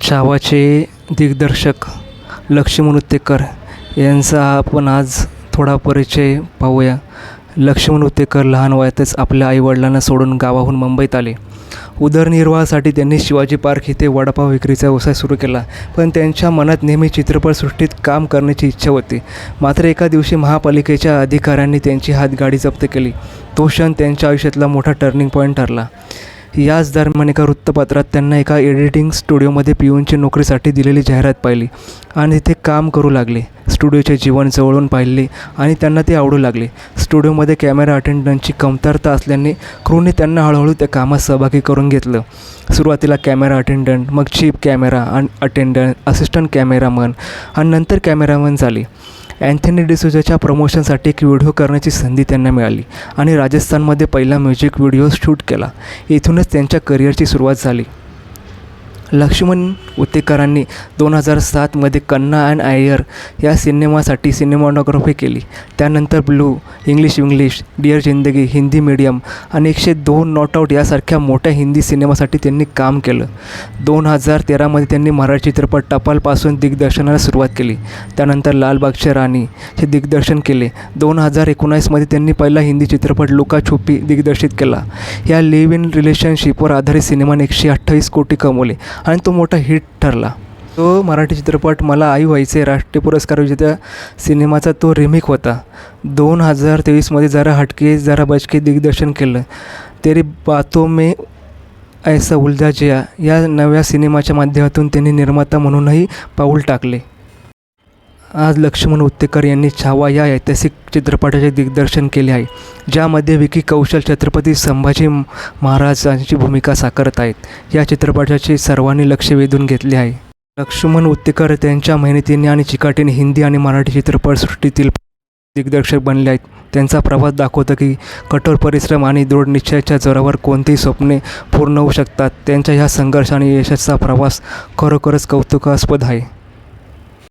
छावाचे दिग्दर्शक लक्ष्मण उत्तेकर यांचा आपण आज थोडा परिचय पाहूया. लक्ष्मण उत्तेकर लहान वयातच आपल्या आईवडिलांना सोडून गावाहून मुंबईत आले. उदरनिर्वाहासाठी त्यांनी शिवाजी पार्क येथे वडापाव विक्रीचा व्यवसाय सुरू केला. पण त्यांच्या मनात नेहमी चित्रपटसृष्टीत काम करण्याची इच्छा होती. मात्र एका दिवशी महापालिकेच्या अधिकाऱ्यांनी त्यांची हातगाडी जप्त केली. तो क्षण त्यांच्या आयुष्यातला मोठा टर्निंग पॉईंट ठरला. याच दरम्यान एका वृत्तपत्रात त्यांना एका एडिटिंग स्टुडिओमध्ये पिऊनची नोकरीसाठी दिलेली जाहिरात पाहिली आणि तिथे काम करू लागले. स्टुडिओचे जीवन जवळून पाहिले आणि त्यांना ते आवडू लागले. स्टुडिओमध्ये कॅमेरा अटेंडंटची कमतरता असल्याने क्रूने त्यांना हळूहळू त्या कामात सहभागी करून घेतलं. सुरुवातीला कॅमेरा अटेंडंट मग चीफ कॅमेरा आणि अटेंडंट असिस्टंट कॅमेरामन आणि नंतर कॅमेरामन झाले. अँथनी डिसोजाच्या प्रमोशनसाठी एक व्हिडिओ करण्याची संधी त्यांना मिळाली आणि राजस्थानमध्ये पहिला म्युझिक व्हिडिओ शूट केला. येथूनच त्यांच्या करिअरची सुरुवात झाली. लक्ष्मण उत्तेकरांनी दोन हजार सातमध्ये कन्ना अँड आयर या सिनेमासाठी सिनेमॅटोग्राफी केली. त्यानंतर ब्लू इंग्लिश इंग्लिश डिअर जिंदगी हिंदी मीडियम आणि एकशे दोन नॉट आऊट यासारख्या मोठ्या हिंदी सिनेमासाठी त्यांनी काम केलं. दोन हजार तेरामध्ये त्यांनी मराठी चित्रपट टपालपासून दिग्दर्शनाला सुरुवात केली. त्यानंतर लालबागच्या राणी हे दिग्दर्शन केले. दोन हजार एकोणावीसमध्ये त्यांनी पहिला हिंदी चित्रपट लुका छुपी दिग्दर्शित केला. या लिव्ह इन रिलेशनशिपवर आधारित सिनेमाने एकशे अठ्ठावीस कोटी कमवले आणि तो मोठा हिट ठरला. तो मराठी चित्रपट मला आई व्हायचे राष्ट्रीय पुरस्कार विजेत्या सिनेमाचा तो रिमेक होता. दोन हजार तेवीसमध्ये जरा हटके जरा बचके दिग्दर्शन केलं. तेरी बातो मे ऐसा उलझा जिया. या नव्या सिनेमाच्या माध्यमातून त्यांनी निर्माता म्हणूनही पाऊल टाकले. आज लक्ष्मण उत्तेकर यांनी छावा या ऐतिहासिक चित्रपटाचे दिग्दर्शन केले आहे ज्यामध्ये विकी कौशल छत्रपती संभाजी महाराजांची भूमिका साकारत आहेत. या चित्रपटाचे सर्वांनी लक्ष वेधून घेतले आहे. लक्ष्मण उत्तेकर त्यांच्या मेहनतीने आणि चिकाटीने हिंदी आणि मराठी चित्रपटसृष्टीतील दिग्दर्शक बनले आहेत. त्यांचा प्रवास दाखवतो की कठोर परिश्रम आणि दृढ निश्चयाच्या जोरावर कोणतीही स्वप्ने पूर्ण होऊ शकतात. त्यांच्या ह्या संघर्ष आणि यशाचा प्रवास खरोखरच कौतुकास्पद आहे.